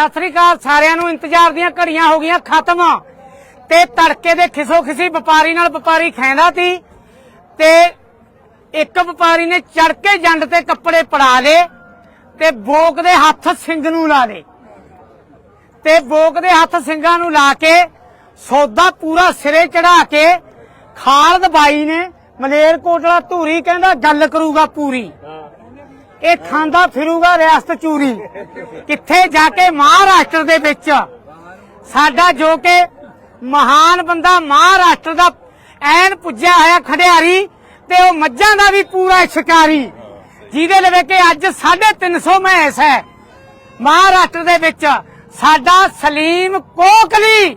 ਸਤਿ ਸ੍ਰੀ ਅਕਾਲ, ਸਾਰਿਆਂ ਨੂੰ ਇੰਤਜ਼ਾਰ ਦੀਆਂ ਘੜੀਆਂ ਹੋ ਗਈਆਂ ਖਤਮ। ਤੇ ਤੜਕੇ ਦੇ ਖਿਸੋ ਖਿਸੀ ਵਪਾਰੀ ਨਾਲ ਵਪਾਰੀ ਖੈਂਦਾ ਸੀ ਤੇ ਇੱਕ ਵਪਾਰੀ ਨੇ ਚੜ ਕੇ ਜੰਡ ਤੇ ਕੱਪੜੇ ਪੜਾ ਲਏ ਤੇ ਬੋਕ ਦੇ ਹੱਥ ਸਿੰਘ ਨੂੰ ਲਾ ਲਏ। ਤੇ ਬੋਕ ਦੇ ਹੱਥ ਸਿੰਘਾਂ ਨੂੰ ਲਾ ਕੇ ਸੌਦਾ ਪੂਰਾ ਸਿਰੇ ਚੜਾ ਕੇ ਖਾਲਦ ਬਾਈ ਨੇ ਮਲੇਰ ਕੋਟਲਾ ਧੂਰੀ ਕਹਿੰਦਾ, ਗੱਲ ਕਰੂਗਾ ਪੂਰੀ। ਇਹ ਖਾਂਦਾ ਫਿਰੂਗਾ ਰਿਆਸਤ ਚੂਰੀ। ਕਿੱਥੇ ਜਾ ਕੇ ਮਹਾਰਾਸ਼ਟਰ ਦੇ ਵਿੱਚ? ਸਾਡਾ ਜੋ ਕਿ ਮਹਾਨ ਬੰਦਾ ਮਹਾਰਾਸ਼ਟਰ ਦਾ ਐਨ ਪੁੱਜਿਆ ਹੋਇਆ ਖੜਿਆਰੀ ਤੇ ਉਹ ਮੱਝਾਂ ਦਾ ਵੀ ਪੂਰਾ ਸ਼ਿਕਾਰੀ। ਜਿਹਦੇ ਲਵੇ ਕਿ ਅੱਜ 350 ਮੈਸ ਹੈ। ਮਹਾਰਾਸ਼ਟਰ ਦੇ ਵਿੱਚ ਸਾਡਾ ਸਲੀਮ ਕੋਕਲੀ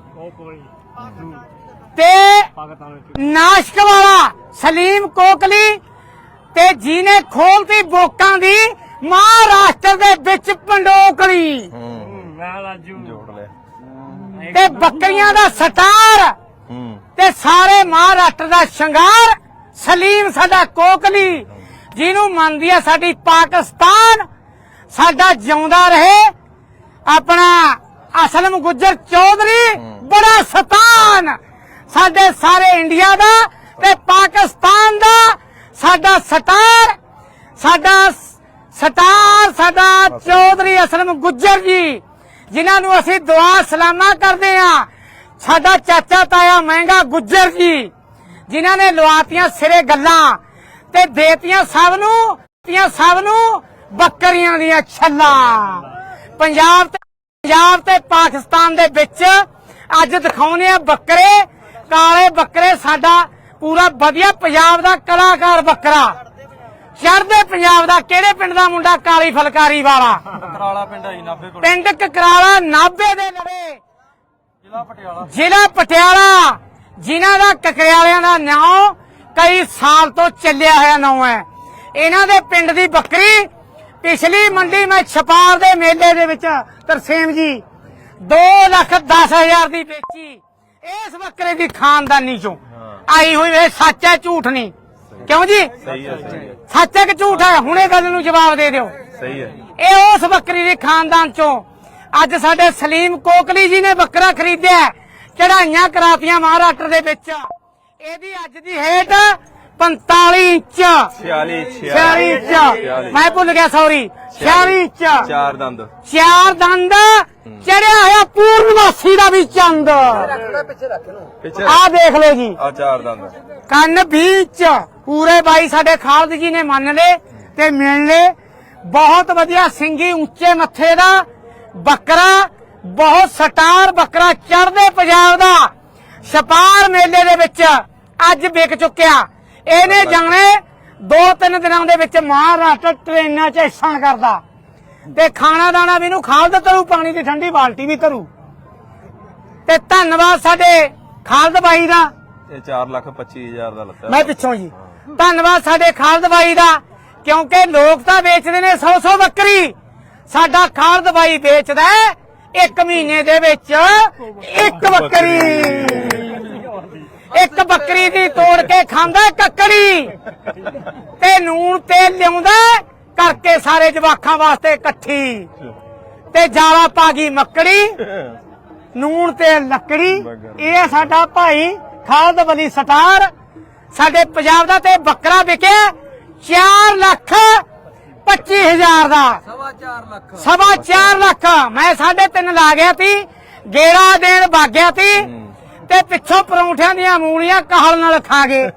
ਤੇ ਨਾਸ਼ਕ ਵਾਲਾ ਸਲੀਮ ਕੋਕਲੀ ਤੇ ਜਿਹਨੇ ਖੋਲਤੀ ਬੋਕਾਂ ਦੀ ਮਹਾਰਾਸ਼ਟਰ ਦੇ ਵਿੱਚ ਪੰਡੋਕਲੀ ਜੋੜ ਤੇ ਬੱਕਰੀਆਂ ਦਾ ਸਟਾਰ। ਤੇ ਸਾਰੇ ਮਹਾਰਾਸ਼ਟਰ ਦਾ ਸ਼ਿੰਗਾਰ ਸਲੀਮ ਸਾਡਾ ਕੋਕਲੀ ਜਿਹਨੂੰ ਮੰਨਦੀ ਆ ਸਾਡੀ ਪਾਕਿਸਤਾਨ। ਸਾਡਾ ਜਿਉਂਦਾ ਰਹੇ ਆਪਣਾ ਅਸਲਮ ਗੁੱਜਰ ਚੌਧਰੀ ਬੜਾ ਸਤਾਨ। ਸਾਡੇ ਸਾਰੇ ਇੰਡੀਆ ਦਾ ਤੇ ਪਾਕਿਸਤਾਨ ਦਾ। ਸਾਡਾ ਸਟਾਰ, ਸਾਡਾ ਸ- ਸਟਾਰ ਸਾਡਾ ਚੌਧਰੀ ਅਸਲਮ ਗੁੱਜਰ ਜੀ, ਜਿਨ੍ਹਾਂ ਨੂੰ ਅਸੀਂ ਦੁਆ ਸਲਾਮਾ ਕਰਦੇ ਆ ਸਾਡਾ ਚਾਚਾ ਤਾਇਆ ਮਹਿੰਗਾ ਗੁੱਜਰ ਜੀ, ਜਿਨ੍ਹਾਂ ਨੇ ਲਵਾਤੀਆਂ ਸਿਰੇ ਗੱਲਾਂ ਤੇ ਦੇਤੀਆਂ ਸਭ ਨੂੰ, ਦਿੱਤੀਆਂ ਸਭ ਨੂੰ ਬੱਕਰੀਆਂ ਦੀਆਂ ਛੱਲਾਂ। ਪੰਜਾਬ ਤੇ ਪੰਜਾਬ ਤੇ ਪਾਕਿਸਤਾਨ ਦੇ ਵਿੱਚ ਅੱਜ ਦਿਖਾਉਨੇ ਆ ਬੱਕਰੇ, ਕਾਲੇ ਬੱਕਰੇ ਸਾਡਾ ਪੂਰਾ ਵਧੀਆ ਪੰਜਾਬ ਦਾ ਕਲਾਕਾਰ ਬੱਕਰਾ। ਚੜ੍ਹਦੇ ਪੰਜਾਬ ਦਾ ਕਿਹੜੇ ਪਿੰਡ ਦਾ ਮੁੰਡਾ ਕਾਲੀ ਫਲਕਾਰੀ ਵਾਲਾ? ਕਰਾਲਾ ਪਿੰਡ ਆਈ 90 ਕੋਲ। ਪਿੰਡ ਕਕਰਾਲਾ ਨਾਭੇ ਦੇ ਲਵੇ ਜ਼ਿਲ੍ਹਾ ਪਟਿਆਲਾ। ਜ਼ਿਲ੍ਹਾ ਪਟਿਆਲਾ ਜਿਨ੍ਹਾਂ ਦਾ ਕਕਰਿਆਲਿਆਂ ਦਾ ਨਾਂ ਕਈ ਸਾਲ ਤੋਂ ਚੱਲਿਆ ਹੋਇਆ ਨਾਂ ਹੈ। ਇਹਨਾਂ ਦੇ ਪਿੰਡ ਦੀ ਬੱਕਰੀ ਪਿਛਲੀ ਮੰਡੀ ਮੈਂ ਛਪਾਰ ਦੇ ਮੇਲੇ ਦੇ ਵਿੱਚ ਤਰਸੇਮ ਜੀ 2 ਲੱਖ 10 ਹਜ਼ਾਰ ਦੀ ਵੇਚੀ। ਇਸ ਬੱਕਰੇ ਦੀ ਖਾਨਦਾਨੀ ਚੋਂ। ਆਈ ਹੋਈ ਇਹ ਸੱਚ ਹੈ ਝੂਠ ਨਹੀਂ। ਕਿਉਂ ਜੀ? ਸਹੀ ਹੈ ਸਹੀ ਹੈ। ਸੱਚ ਹੈ ਕਿ ਝੂਠ ਹੈ? ਹੁਣੇ ਗੱਲ ਨੂੰ ਜਵਾਬ ਦੇ ਦਿਓ। ਸਹੀ ਹੈ। ਇਹ ਉਸ ਬੱਕਰੀ ਦੇ ਖਾਨਦਾਨ ਚੋਂ। ਅੱਜ ਸਾਡੇ ਸਲੀਮ ਕੋਕਲੀ ਜੀ ਨੇ ਬੱਕਰਾ ਖਰੀਦਿਆ। ਚੜਾਈਆਂ ਕਰਾਤੀਆਂ ਮਹਾਰਾਸ਼ਟਰ ਦੇ ਵਿੱਚ। ਇਹਦੀ ਅੱਜ ਦੀ ਹੇਟ 45 ਇੰਚ। 46 46 ਇੰਚ। ਮੈਂ ਭੁੱਲ ਗਿਆ ਸੌਰੀ 46 ਇੰਚ। ਚਾਰ ਦੰਦ। ਚਾਰ ਦੰਦ ਚੜਿਆ ਹੋਇਆ ਪੂਰਨਵਾਸੀ ਦਾ ਵੀ ਚੰਦ। ਪਿੱਛੇ ਆਹ ਦੇਖ ਲਓ ਜੀ। ਆ ਚਾਰ ਦੰਦ। ਕੰਨ ਵਿੱਚ ਪੂਰੇ ਬਾਈ ਸਾਡੇ ਖਾਲਦ ਜੀ ਨੇ ਮੰਨ ਲਏ ਤੇ ਮਿਲ ਲਏ। ਬਹੁਤ ਵਧੀਆ ਸਿੰਗੀ ਉੱਚੇ ਮੱਥੇ ਦਾ ਬੱਕਰਾ ਬਹੁਤ ਸਟਾਰ ਬੱਕਰਾ ਚੜ੍ਹਦੇ ਪੰਜਾਬ ਦਾ। ਛਪਾਰ ਮੇਲੇ ਦੇ ਵਿੱਚ ਅੱਜ ਵਿਕ ਚੁੱਕਿਆ। ਇਹਨੇ ਜਾਣੇ ਦੋ ਤਿੰਨ ਦਿਨਾਂ ਦੇ ਵਿੱਚ ਮਹਾਰਾਸ਼ਟਰ ਟ੍ਰੇਨਾਂ 'ਚ ਹਿੱਸਾ ਕਰਦਾ ਤੇ ਖਾਣਾ ਦਾਣਾ ਵੀ ਇਹਨੂੰ ਖਾਲਦ ਤਰੂ ਪਾਣੀ ਦੀ ਠੰਡੀ ਬਾਲਟੀ ਵੀ ਤਰੂ ਤੇ ਧੰਨਵਾਦ ਸਾਡੇ ਖਾਲਦ ਬਾਈ ਦਾ। ਇਹ 4 ਲੱਖ 25 ਹਜ਼ਾਰ ਦਾ ਲੱਤਾ। ਮੈਂ ਪਿੱਛੋਂ ਜੀ। ਧੰਨਵਾਦ ਸਾਡੇ ਖਾਲਦ ਬਾਈ ਦਾ ਕਿਉਂਕਿ ਲੋਕ ਤਾਂ ਵੇਚਦੇ ਨੇ 100 100 ਬੱਕਰੀ। ਸਾਡਾ ਖਾਲਦ ਬਾਈ ਵੇਚਦਾ ਇੱਕ ਮਹੀਨੇ ਦੇ ਵਿੱਚ ਇੱਕ ਬੱਕਰੀ। ਇੱਕ ਬੱਕਰੀ ਦੀ ਤੋੜ ਕੇ ਖਾਂਦਾ ਕੱਕੜੀ। ਤੇ ਨੂਣ ਤੇਲ ਲਿਆਉਂਦਾ ਕਰਕੇ ਸਾਰੇ ਜਵਾਖਾਂ ਵਾਸਤੇ ਇਕੱਠੀ। ਤੇ ਜਾਲਾ ਪਾ ਗਈ ਮੱਕੜੀ ਨੂਣ ਤੇ ਲੱਕੜੀ ਇਹ ਸਾਡਾ ਭਾਈ ਖਾਲਦ ਬਲੀ ਸਟਾਰ ਸਾਡੇ ਪੰਜਾਬ ਦਾ ਤੇ ਬੱਕਰਾ ਵਿਕਿਆ 4 ਲੱਖ 25 ਹਜ਼ਾਰ ਦਾ। ਸਵਾ 4 ਲੱਖ। ਮੈਂ 3.5 ਲਾ ਗਿਆ ਸੀ ਗੇੜਾ ਦੇਣ ਭਾਗਿਆ ਸੀ ਤੇ ਪਿੱਛੋਂ ਪਰੌਂਠਿਆਂ ਦੀਆਂ ਮੂਲੀਆਂ ਕਾਹਲ ਨਾਲ ਖਾ ਗਏ।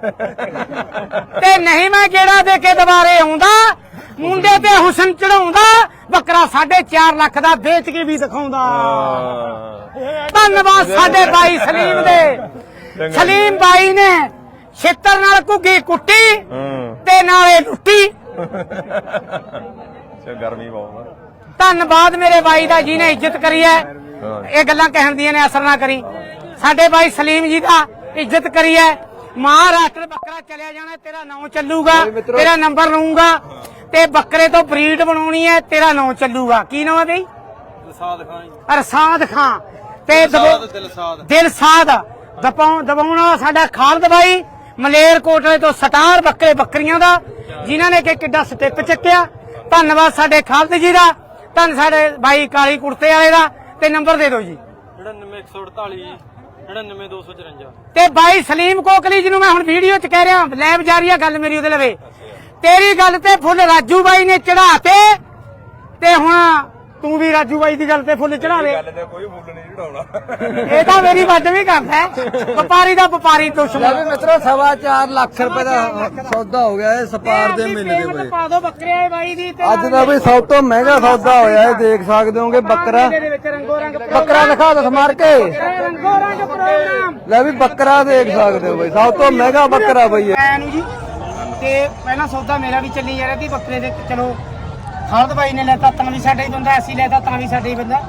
ਤੇ ਨਹੀਂ ਮੈਂ ਗੇੜਾ ਦੇ ਕੇ ਦੁਬਾਰੇ ਆਉਂਦਾ ਮੁੰਡੇ ਤੇ ਹੁਸਨ ਚੜਾਉਂਦਾ ਬੱਕਰਾ 4.5 ਲੱਖ ਦਾ ਵੇਚ ਕੇ ਵੀ ਦਿਖਾਉਂਦਾ। ਧੰਨਵਾਦ ਸਾਡੇ ਬਾਈ ਸਲੀਮ ਦੇ। ਸਲੀਮ ਬਾਈ ਨੇ ਛਿੱਤਰ ਨਾਲ ਘੁੱਗੀ ਕੁੱਟੀ ਤੇ ਨਾਲੇ ਲੁੱਟੀ। ਤੇ ਗਰਮੀ ਬਹੁਤ ਧੰਨਵਾਦ ਮੇਰੇ ਬਾਈ ਦਾ ਜਿਹਨੇ ਇੱਜ਼ਤ ਕਰੀ ਹੈ। ਇਹ ਗੱਲਾਂ ਕਹਿਣ ਦੀਆਂ ਨੇ ਅਸਰ ਨਾ ਕਰੀ। ਸਾਡੇ ਬਾਈ ਸਲੀਮ ਜੀ ਦਾ ਇੱਜ਼ਤ ਕਰੀ ਹੈ। ਮਹਾਰਾਸ਼ਟਰ ਬੱਕਰਾ ਚਲਿਆ ਜਾਣਾ ਤੇਰਾ ਨਾਂ ਚੱਲੂਗਾ ਤੇਰਾ ਨੰਬਰ ਲਊਂਗਾ ਤੇ ਬੱਕਰੇ ਤੋਂ ਬਰੀਡ ਬਣਾਉਣੀ ਹੈ ਤੇਰਾ ਨਾਂ ਚੱਲੂਗਾ। ਕੀ ਨਾਮ ਹੈ ਬਈ? ਸਾਦ ਖਾਨ ਅਰਸਾਦ ਖਾਂ ਤੇ ਦਬੋ- ਦਿਲਸਾਦ। ਦਿਲਸਾਦ। ਦਪਾਉ ਦਬਾਉਣ ਸਾਡਾ ਖਾਲਦ ਬਾਈ ਮਲੇਰ ਕੋਟਲੇ ਤੋਂ ਸਟਾਰ ਬੱਕਰੇ ਬੱਕਰੀਆਂ ਦਾ ਜਿਨ੍ਹਾਂ ਨੇ ਕਿ ਕਿੱਡਾ ਸਟੈਪ ਚੱਕਿਆ। ਧੰਨਵਾਦ ਸਾਡੇ ਖਾਲਦ ਜੀ ਦਾ ਧੰਨ ਸਾਡੇ ਬਾਈ ਕਾਲੀ ਕੁੜਤੇ ਵਾਲੇ ਦਾ ਤੇ ਨੰਬਰ ਦੇ ਦਿਓ ਜੀ। 99148 99254 ਤੇ ਬਾਈ ਸਲੀਮ ਕੋਕਲੀ ਜਿਹਨੂੰ ਮੈਂ ਹੁਣ ਵੀਡੀਓ 'ਚ ਕਹਿ ਰਿਹਾ ਲੈਬ ਜਾਰੀ ਆ ਗੱਲ ਮੇਰੀ ਉਹਦੇ ਲਵੇ। ਤੇਰੀ ਗੱਲ ਤੇ ਫੁੱਲ ਰਾਜੂ ਬਾਈ ਨੇ ਚੜਾਤੇ ਤੇ ਹੁਣ ਤੂੰ ਵੀ ਰਾਜੂ ਬਾਈ ਦੀ ਗੱਲ ਤੇ ਫੁੱਲ ਚੜਾ ਦੇ ਤੇ ਕੋਈ ਮੁੱਲ ਨਹੀਂ ਚੜਾਉਣਾ ਇਹ ਤਾਂ ਮੇਰੀ ਵੱਧ ਵੀ ਕਰਦਾ ਹੈ। ਵਪਾਰੀ ਦਾ ਵਪਾਰੀ ਲੈ ਦੁਸ਼ਮਣ ਵੀ ਮਿੱਤਰੋ ਸਵਾ ਚਾਰ ਲੱਖ ਰੁਪਏ ਦਾ ਸੌਦਾ ਹੋ ਗਿਆ ਇਹ ਸਪਾਰ ਦੇ ਮੇਲੇ ਦੇ ਵਿੱਚ ਪਾ ਦਿਓ ਬੱਕਰੇ ਬਾਈ ਦੀ ਤੇ ਅੱਜ ਦਾ ਵੀ ਸਭ ਤੋਂ ਮਹਿੰਗਾ ਸੌਦਾ ਹੋਇਆ ਇਹ ਦੇਖ ਸਕਦੇ ਹੋਗੇ ਬੱਕਰਾ। ਮੇਲੇ ਦੇ ਵਿੱਚ ਰੰਗੋ ਰੰਗ ਬੱਕਰਾ ਦਿਖਾ ਦਸ ਮਾਰ ਕੇ। ਰੰਗੋ ਰੰਗ ਪ੍ਰੋਗਰਾਮ। ਲੈ ਵੀ ਬੱਕਰਾ ਦੇਖ ਸਕਦੇ ਹੋ ਬਈ ਸਭ ਤੋਂ ਮਹਿੰਗਾ ਬੱਕਰਾ ਬਈ ਇਹ। ਐ ਨੂੰ ਜੀ। ਤੇ ਪਹਿਲਾਂ ਸੌਦਾ ਮੇਰਾ ਵੀ ਚੱਲੀ ਜਾ ਰਿਹਾ ਸੀ ਬੱਕਰੇ ਦੇ ਚਲੋ ਖਾਲਦ ਬਾਈ ਨੇ ਲੈਤਾ ਤਾਂ ਵੀ ਸਾਡਾ ਹੀ ਬੰਦਾ ਅਸੀਂ ਲੈਤਾ ਤਾਂ ਵੀ ਸਾਡਾ ਹੀ ਬੰਦਾ।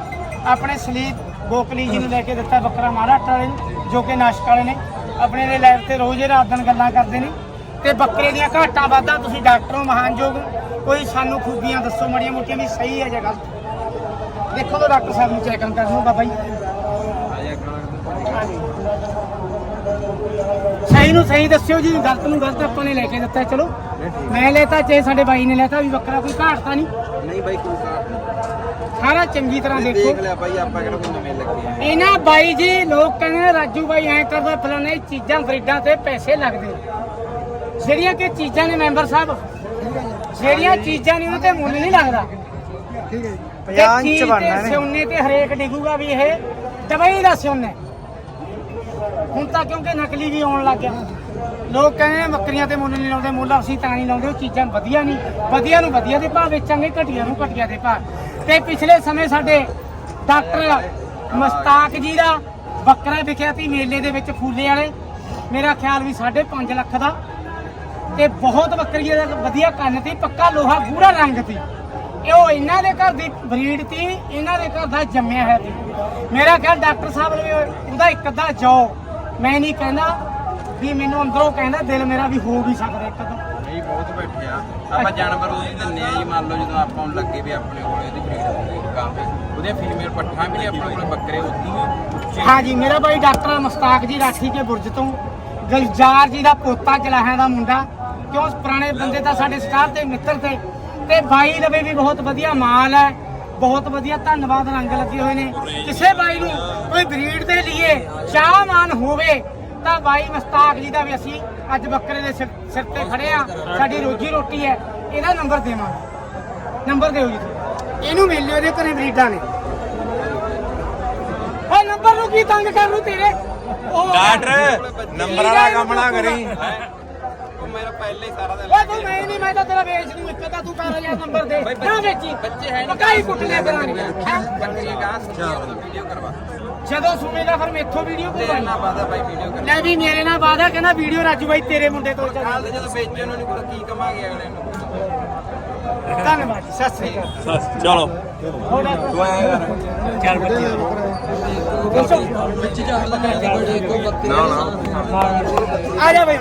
ਆਪਣੇ ਸਲੀਪ ਗੋਕਲੀ ਜੀ ਨੂੰ ਲੈ ਕੇ ਦਿੱਤਾ ਬੱਕਰਾ ਮਹਾਰਾਸ਼ਟਰ ਵਾਲੇ ਨੂੰ ਜੋ ਕਿ ਨਾਸ਼ਕ ਵਾਲੇ ਨੇ। ਆਪਣੇ ਦੇ ਲੈਬ ਤੇ ਰੋਜ਼ ਹੀ ਰਾਤ ਦਿਨ ਗੱਲਾਂ ਕਰਦੇ ਨੇ। ਤੇ ਬੱਕਰੇ ਦੀਆਂ ਘਾਟਾਂ ਵਾਧਾਂ ਤੁਸੀਂ ਡਾਕਟਰੋਂ ਮਹਾਨਯੋਗ ਕੋਈ ਸਾਨੂੰ ਖੂਬੀਆਂ ਦੱਸੋ ਮੜੀਆਂ ਮੋਟੀਆਂ ਵੀ ਸਹੀ ਹੈ ਜਾਂ ਗਲਤ? ਦੇਖੋ ਤਾਂ ਡਾਕਟਰ ਸਾਹਿਬ ਨੂੰ ਚੈੱਕ ਕਰ ਲਓ ਬਾਬਾ ਜੀ। ਸਹੀ ਨੂੰ ਸਹੀ ਦੱਸਿਓ ਜੀ ਗਲਤ ਨੂੰ ਗਲਤ ਆਪਾਂ ਨੇ ਲੈ ਕੇ ਦਿੱਤਾ ਚਲੋ। ਮੈਂ ਲੈਤਾ ਜੇ ਸਾਡੇ ਬਾਈ ਨੇ ਲੈਤਾ ਵੀ ਬੱਕਰਾ ਕੋਈ ਘਾਟਤਾ ਨਹੀਂ। ਨਹੀਂ ਬਾਈ ਕੋਈ ਕਾਟ ਸਾਰਾ ਚੰਗੀ ਤਰ੍ਹਾਂ ਦੇਖੋ। ਲਿਆ ਬਾਈ ਆਪਾਂ ਕਿਹੜਾ ਕੋਈ ਨਵੇਂ ਲੱਗੇ ਆ। ਇਹਨਾਂ ਬਾਈ ਜੀ ਲੋਕ ਕਹਿੰਦੇ ਨੇ, ਰਾਜੂ ਬਾਈ ਐ ਕਰਦਾ ਫਲਾਣੇ ਚੀਜ਼ਾਂ ਬਰੀਡਾਂ ਤੇ ਪੈਸੇ ਲੱਗਦੇ। ਜਿਹੜੀਆਂ ਕਿ ਚੀਜ਼ਾਂ ਨੇ ਮੈਂਬਰ ਸਾਹਿਬ ਜਿਹੜੀਆਂ ਚੀਜ਼ਾਂ ਨੇ ਉਹਨਾਂ ਤੇ ਮੁੱਲ ਨਹੀਂ ਲੱਗਦਾ। ਠੀਕ ਹੈ ਪੰਜਾਹ ਇੰਚ ਬਣਨਾ ਨੇ ਸੋਨੇ ਤੇ ਹਰੇਕ ਡਿੱਗੂਗਾ ਵੀ ਇਹ ਦਵਾਈ ਦਾ ਸੋਨਾ ਹੈ। ਹੁਣ ਤਾਂ ਕਿਉਂਕਿ ਨਕਲੀ ਵੀ ਆਉਣ ਲੱਗ ਗਿਆ। ਲੋਕ ਕਹਿੰਦੇ ਨੇ ਬੱਕਰੀਆਂ ਤੇ ਮੁੱਲ ਨਹੀਂ ਲਾਉਂਦੇ, ਮੁੱਲ ਅਸੀਂ ਤਾਂ ਨਹੀਂ ਲਾਉਂਦੇ, ਉਹ ਚੀਜ਼ਾਂ ਵਧੀਆ ਨਹੀਂ। ਵਧੀਆ ਨੂੰ ਵਧੀਆ ਦੇ ਭਾਅ ਵੇਚਾਂਗੇ, ਘਟੀਆ ਨੂੰ ਘਟੀਆ ਦੇ ਭਾਅ। ਤੇ ਪਿਛਲੇ ਸਮੇਂ ਸਾਡੇ ਡਾਕਟਰ ਮਸਤਾਕ ਜੀ ਦਾ ਬੱਕਰਾ ਵਿਖਿਆ ਸੀ ਮੇਲੇ ਦੇ ਵਿੱਚ ਫੂਲੇ ਵਾਲੇ। ਮੇਰਾ ਖਿਆਲ ਵੀ 5.5 ਲੱਖ ਦਾ। ਤੇ ਬਹੁਤ ਬੱਕਰੀਆਂ ਦਾ ਵਧੀਆ ਕੰਨ ਸੀ, ਪੱਕਾ ਲੋਹਾ ਗੂੜਾ ਰੰਗ ਸੀ। ਇਹ ਉਹ ਇਹਨਾਂ ਦੇ ਘਰ ਦੀ ਬਰੀਡ ਸੀ, ਇਹਨਾਂ ਦੇ ਘਰ ਦਾ ਜੰਮਿਆ ਹੈ ਸੀ। ਮੇਰਾ ਖਿਆਲ ਡਾਕਟਰ ਸਾਹਿਬ ਨੇ ਉਹਦਾ ਇੱਕ ਅੱਧਾ ਜੋ ਮੈਂ ਨਹੀਂ ਕਹਿੰਦਾ ਵੀ ਮੈਨੂੰ ਅੰਦਰੋਂ ਕਹਿੰਦਾ ਦਿਲ ਮੇਰਾ ਵੀ ਹੋ ਵੀ ਸਕਦਾ ਇੱਕ ਅੱਧਾ ਨਹੀਂ ਬਹੁਤ ਬੈਠੇ ਆ। ਆਪਾਂ ਜਾਨਵਰ ਉਹਦੀ ਦਿੰਨੇ ਆ ਜੀ ਮੰਨ ਲਓ ਜਦੋਂ ਆਪਾਂ ਨੂੰ ਲੱਗੇ ਵੀ ਆਪਣੇ ਕੋਲੇ ਉਹਦੀ ਬਰੀਡ ਹੋਵੇ ਕਾਂ ਵੀ ਉਹਦੇ ਫੀਮੇਲ ਪੱਠਾਂ ਵੀ ਨੇ ਆਪਣੇ ਕੋਲੇ ਬੱਕਰੇ ਉੱਦੀ ਵੀ। ਉੱਚੇ ਹਾਂ ਜੀ ਮੇਰਾ ਬਾਈ ਡਾਕਟਰ ਮਸਤਾਕ ਜੀ ਰਾਠੀ ਕੇ ਬੁਰਜ ਤੋਂ। ਗਲਜਾਰ ਜੀ ਦਾ ਪੋਤਾ ਜਲਾਹਾਂ ਦਾ ਮੁੰਡਾ। ਕਿਉਂ? ਪੁਰਾਣੇ ਬੰਦੇ ਤਾਂ ਸਾਡੇ ਸਟਾਰ ਤੇ ਮਿੱਤਰ ਤੇ। ਤੇ ਬਾਈ ਲਵੇ ਵੀ ਬਹੁਤ ਵਧੀਆ ਮਾਲ ਹੈ। ਬਹੁਤ ਵਧੀਆ ਧੰਨਵਾਦ ਰੰਗ ਲੱਗੇ ਹੋਏ ਨੇ। ਕਿਸੇ ਬਾਈ ਨੂੰ ਕੋਈ ਬਰੀਡ ਦੇ ਲਈ ਚਾਹਮਾਨ ਹੋਵੇ ਤਾਂ ਬਾਈ ਮਸਤਾਕ ਜੀ ਦਾ ਵੀ ਅਸੀਂ ਅੱਜ ਬੱਕਰੇ ਦੇ ਸਿਰ ਤੇ ਖੜੇ ਆ ਸਾਡੀ ਰੋਜੀ ਰੋਟੀ ਹੈ ਇਹਦਾ ਨੰਬਰ ਦੇਵਾਂਗੇ। ਨੰਬਰ ਦਿਓ ਜੀ। ਇਹਨੂੰ ਮਿਲ ਲਿਓ ਇਹਦੇ ਘਰੇ ਬਰੀਡਾਂ ਨੇ। ਓਏ ਨੰਬਰ ਨੂੰ ਕੀ ਤੰਗ ਕਰ ਲੂ ਤੇਰੇ? ਡਾਕਟਰ ਨੰਬਰ ਵਾਲਾ ਕੰਮ ਨਾ। ਕਰੀ। ਮੇਰਾ ਪਹਿਲੇ ਹੀ ਸਾਰਾ ਦਿਨ ਓਏ ਤੂੰ ਮੈਂ ਨਹੀਂ ਮੈਂ ਤਾਂ ਤੇਰਾ ਵੇਚ ਦੂੰ ਇੱਕ ਤਾਂ ਤੂੰ ਕਰ ਲਿਆ ਨੰਬਰ ਦੇ। ਨਾ ਵੇਚੀ ਬੱਚੇ ਹੈ ਨਹੀਂ ਪਕਾਈ ਕੁੱਟ ਲਿਆ ਕਰਾਂਗੇ? ਬੱਕਰੀਆਂ ਗਾਂ ਸੁਣੀਆਂ ਵੀਡੀਓ ਕਰਵਾ ਜਦੋਂ ਸੁਣੇਗਾ ਫਿਰ ਮੈਥੋਂ ਵੀਡੀਓ ਤੇਰੇ ਕੋਈ ਨਾਲ ਬਾਦਾ ਬਾਈ ਵੀਡੀਓ ਕਰ ਲੈ ਵੀ ਮੇਰੇ ਨਾਲ ਵਾਦਾ ਕਹਿੰਦਾ ਵੀਡੀਓ ਰਾਜੂ ਬਾਈ ਤੇਰੇ ਮੁੰਡੇ ਤੋਂ ਚੱਲ। ਹਾਲ ਤੇ ਜਦੋਂ ਵੇਚੇ ਉਹਨਾਂ ਨੂੰ ਕੀ ਕਮਾਂਗੇ ਅਗਲੇ ਨੂੰ। ਧੰਨਵਾਦ ਜੀ, ਸਤਿ ਸ੍ਰੀ ਅਕਾਲ। ਚਲੋ। ਤੂੰ ਕਰ ਬੱਚੇ। ਵਿੱਚ ਨਾ ਨਾ। ਆ ਜਾ ਬਈ